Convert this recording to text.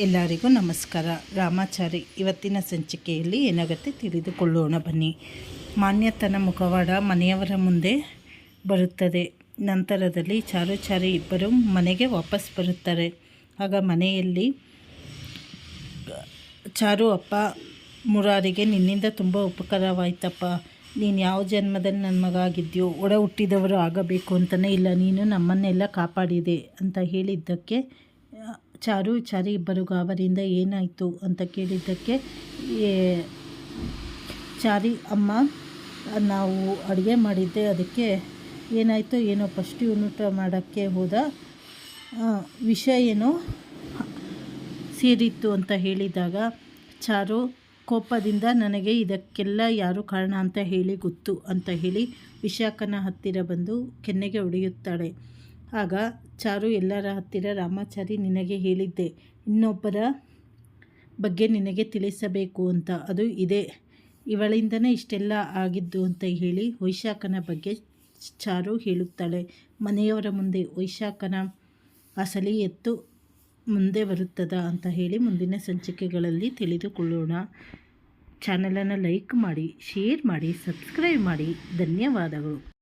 ಎಲ್ಲರಿಗೂ ನಮಸ್ಕಾರ. ರಾಮಾಚಾರಿ, ಇವತ್ತಿನ ಸಂಚಿಕೆಯಲ್ಲಿ ಏನಾಗುತ್ತೆ ತಿಳಿದುಕೊಳ್ಳೋಣ ಬನ್ನಿ. ಮಾನ್ಯತನ ಮುಖವಾಡ ಮನೆಯವರ ಮುಂದೆ ಬರುತ್ತದೆ. ನಂತರದಲ್ಲಿ ಚಾರುಚಾರಿ ಇಬ್ಬರು ಮನೆಗೆ ವಾಪಸ್ ಬರುತ್ತಾರೆ. ಆಗ ಮನೆಯಲ್ಲಿ ಚಾರು, ಅಪ್ಪ ಮುರಾರಿಗೆ, ನಿನ್ನಿಂದ ತುಂಬ ಉಪಕಾರವಾಯ್ತಪ್ಪ. ನೀನು ಯಾವ ಜನ್ಮದಲ್ಲಿ ನನ್ನ ಮಗ ಆಗಿದ್ಯೋ, ಒಡ ಹುಟ್ಟಿದವರು ಆಗಬೇಕು ಅಂತಲೇ ಇಲ್ಲ. ನೀನು ನಮ್ಮನ್ನೆಲ್ಲ ಕಾಪಾಡಿದೆ ಅಂತ ಹೇಳಿದ್ದಕ್ಕೆ ಚಾರು ಚಾರಿ ಇಬ್ಬರು ಅವರಿಂದ ಏನಾಯಿತು ಅಂತ ಕೇಳಿದ್ದಕ್ಕೆ ಚಾರಿ ಅಮ್ಮ ನಾವು ಅಡುಗೆ ಮಾಡಿದ್ದೆ ಅದಕ್ಕೆ ಏನಾಯಿತು ಏನೋ ಫಸ್ಟ್ ಯೂನಿಟ್ ಮಾಡೋಕ್ಕೆ ಹೋದ ಆ, ವಿಷ ಏನೋ ಸೇರಿತ್ತು ಅಂತ ಹೇಳಿದಾಗ ಚಾರು ಕೋಪದಿಂದ ನನಗೆ ಇದಕ್ಕೆಲ್ಲ ಯಾರು ಕಾರಣ ಅಂತ ಹೇಳಿ ಗೊತ್ತು ಅಂತ ಹೇಳಿ ವಿಶಾಖನ ಹತ್ತಿರ ಬಂದು ಕೆನ್ನೆಗೆ ಹೊಡೆಯುತ್ತಾಳೆ. ಆಗ ಚಾರು ಎಲ್ಲರ ಹತ್ತಿರ ರಾಮಾಚಾರಿ ನಿನಗೆ ಹೇಳಿದ್ದೆ. ಇನ್ನೊಬ್ಬರ ಬಗ್ಗೆ ನಿನಗೆ ತಿಳಿಸಬೇಕು ಅಂತ. ಅದು ಇದೆ. ಇವಳಿಂದನೇ ಇಷ್ಟೆಲ್ಲ ಆಗಿದ್ದು ಅಂತ ಹೇಳಿ ವೈಶಾಖನ ಬಗ್ಗೆ ಚಾರು ಹೇಳುತ್ತಾಳೆ. ಮನೆಯವರ ಮುಂದೆ ವೈಶಾಖನ ಅಸಲಿ ಎತ್ತು ಮುಂದೆ ಬರುತ್ತದ ಅಂತ ಹೇಳಿ ಮುಂದಿನ ಸಂಚಿಕೆಗಳಲ್ಲಿ ತಿಳಿದುಕೊಳ್ಳೋಣ. ಚಾನಲನ್ನು ಲೈಕ್ ಮಾಡಿ, ಶೇರ್ ಮಾಡಿ, ಸಬ್ಸ್ಕ್ರೈಬ್ ಮಾಡಿ. ಧನ್ಯವಾದಗಳು.